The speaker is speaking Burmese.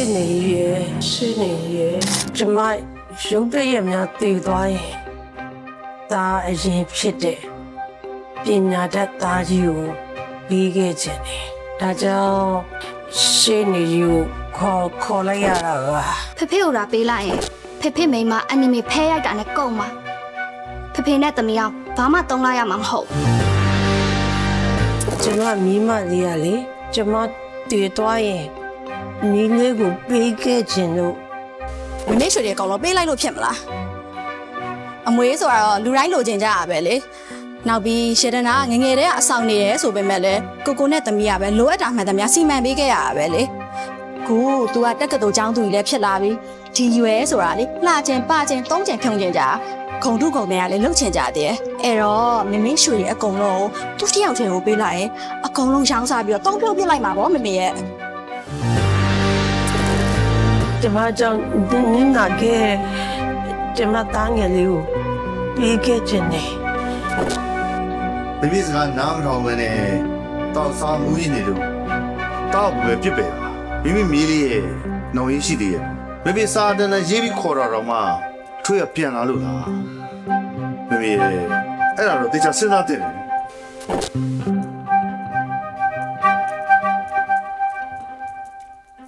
ရှင်းနေရဲ့ရှင်းနေရဲ့ကျမရုပ်တရက်များတည်သွားရင်ဒါအရင်ဖြစ်တဲ့ပညာတတ်သားကြီးကိုပြီးခဲ့ခြင်းတယ်ဒါကြောင့်ရှင်းနေယူခေါ်ခေါ်လိုက်ရတာပါဖေဖေကိုလာပေးလိုက်ရင်ဖေဖေမိန်းမအနီမေဖဲရိုက်တာနဲ့ကုန်မှာဖေဖေနဲ့သမီးအောင်ဘာမှတုံးလိုက်ရမှာမဟုတ်ဘူးကျမမိမလေးရလေကျမတည်သွားရင် မိလေးကိုပြီးခဲ့ခြင်းလို့မမေ့ရွှေတွေအကောင်လုံးပေးလိုက်လို့ဖြစ်မလားအမွေဆိုတာတော့လူတိုင်းလိုချင်ကြရပဲလေနောက်ပြီးရှေဒနာကငယ်ငယ်တည်းကအဆောင်နေတယ်ဆိုပေမဲ့လည်းကိုကိုနဲ့သမီးကပဲလိုအပ်တာမှန်သမျှစီမံပေးခဲ့ရတာပဲလေကို तू ကတက်ကတူចောင်းသူကြီးလည်းဖြစ်လာပြီဒီရွယ်ဆိုတာလေလှကျင်ပကျင်သုံးကျင်ဖြုံကျင်ကြခုံထုခုံတွေကလည်းလှုပ်ချင်ကြတယ်အဲ့တော့မမေ့ရွှေတွေအကုန်လုံးသူတယောက်တည်းကိုပေးလိုက်ရင်အကုန်လုံးရောင်းစားပြီးတော့တုံးပြုတ်ပြစ်လိုက်မှာပေါ့မမေရဲ့ ကျမကြောင့်နင်းနာခဲ့ကျမသားငယ်လေးကိုပြီးခဲ့ခြင်းတယ်မိမိစကားနားမထောင်ပဲနဲ့တောက်စားမှုရင်းနေလို့တောက်ပဲပြစ်ပယ်တာမိမိမြေးလေးရဲ့နှောင်ရင်းရှိသေးရဲ့မိမိစာတန်းနဲ့ရေးပြီးခေါ်တာတော့မှထွေးရပြန်လာလို့လားမိမိရဲ့အဲ့ဒါတော့တေချာစဉ်းစားတဲ့တယ်